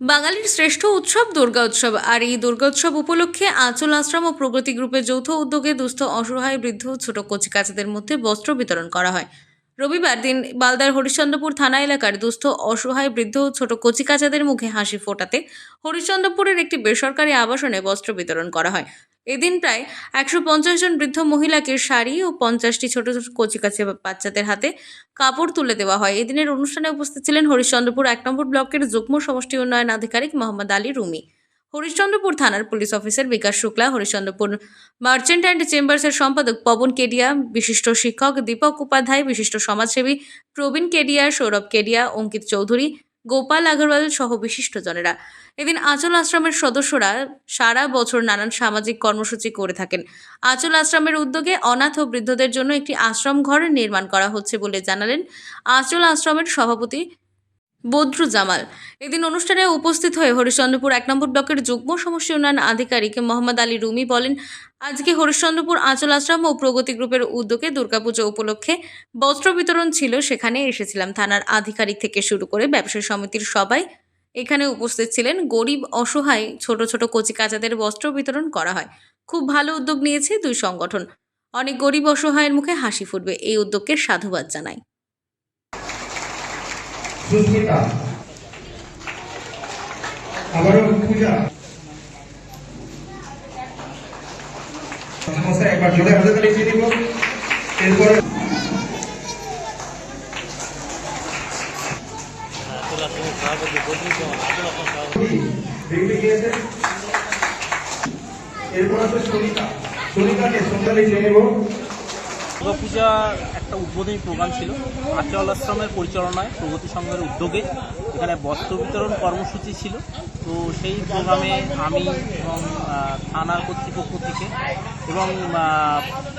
বাঙালির শ্রেষ্ঠ উৎসব দুর্গা উৎসব। আর এই দুর্গা উৎসব উপলক্ষে আঁচল, আশ্রম ও প্রগতি গ্রুপের যৌথ উদ্যোগে দুস্থ, অসহায়, বৃদ্ধ, ছোট কচিকাচাদের মধ্যে বস্ত্র বিতরণ করা হয়। রবিবার দিন বালদার হরিশ্চন্দ্রপুর থানা এলাকার দুস্থ, অসহায়, বৃদ্ধ, ছোট কচিকাচাদের মুখে হাসি ফোটাতে হরিশ্চন্দ্রপুরের একটি বেসরকারি আবাসনে বস্ত্র বিতরণ করা হয়। এদিন প্রায় একশো পঞ্চাশ জন বৃদ্ধ মহিলাকে শাড়ি ও পঞ্চাশটি ছোট ছোট কচিকাচি বাচ্চাদের হাতে কাপড় তুলে দেওয়া হয়। এদিনের অনুষ্ঠানে উপস্থিত ছিলেন হরিশ্চন্দ্রপুর এক নম্বর ব্লকের যুগ্ম সমষ্টি উন্নয়ন আধিকারিক মোহাম্মদ আলী রুমি। হরিশ্চন্দ্রপুর থানার police officer Bikash Shukla, Harishchandrapur merchant and চেম্বার্সের সম্পাদক পবন কেডিয়া, বিশিষ্ট শিক্ষক দীপক উপাধ্যায়, বিশিষ্ট সমাজসেবী প্রবীণ কেডিয়া, সৌরভ কেডিয়া, অঙ্কিত চৌধুরী গোপাল আগরওয়াল সহ বিশিষ্টজনেরা। এদিন আচল আশ্রমের সদস্যরা সারা বছর নানান সামাজিক কর্মসূচি করে থাকেন। আচল আশ্রমের উদ্যোগে অনাথ ও বৃদ্ধদের জন্য একটি আশ্রম ঘর নির্মাণ করা হচ্ছে বলে জানালেন আচল আশ্রমের সভাপতি বদ্রু জামাল। এদিন অনুষ্ঠানে উপস্থিত হয়ে হরিশ্চন্দ্রপুর এক নম্বর ব্লকের যুগ্ম সমষ্টি উন্নয়ন আধিকারিক মোহাম্মদ আলী রুমি বলেন, আজকে হরিশ্চন্দ্রপুর আঁচল আশ্রম ও প্রগতি গ্রুপের উদ্যোগে দুর্গাপুজো উপলক্ষে বস্ত্র বিতরণ ছিল, সেখানে এসেছিলাম থানার আধিকারিক থেকে শুরু করে ব্যবসায়ী সমিতির সবাই। এখানে উপস্থিত ছিলেন গরিব, অসহায়, ছোট ছোট কচি কাচাদের বস্ত্র বিতরণ করা হয়। খুব ভালো উদ্যোগ নিয়েছে দুই সংগঠন। অনেক গরিব, অসহায়ের মুখে হাসি ফুটবে, এই উদ্যোগকে সাধুবাদ জানাই। সুস্মিতা আবারও পূজা মশাই একবার জোরে এরপরে এরপর আছে সরিতা সরিতাকে সন্ধ্যালে দিয়ে নেব। দুর্গাপূজা একটা উদ্বোধনী প্রোগ্রাম ছিল। আচল আশ্রমের পরিচালনায় প্রগতি সংঘের উদ্যোগে এখানে বস্ত্র বিতরণ কর্মসূচি ছিল। তো সেই প্রোগ্রামে আমি এবং থানার কর্তৃপক্ষ থেকে এবং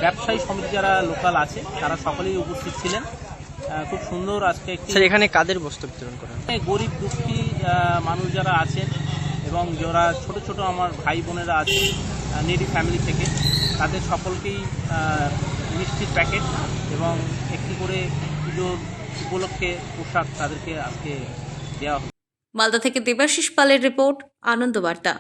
ব্যবসায়ী সমিতি যারা লোকাল আছে তারা সকলেই উপস্থিত ছিলেন। খুব সুন্দর আজকে স্যার এখানে কাদের বস্ত্র বিতরণ করেন গরিব দুঃখী মানুষ যারা আছেন এবং যারা ছোট ছোট আমার ভাই বোনেরা আছে নেডি ফ্যামিলি থেকে তাদের সকলকেই মিষ্টির প্যাকেট এবং একটি করে পুজোর উপলক্ষে পোশাক তাদেরকে আজকে দেওয়া মালদা থেকে দেবাশিস পালের রিপোর্ট, আনন্দবার্তা।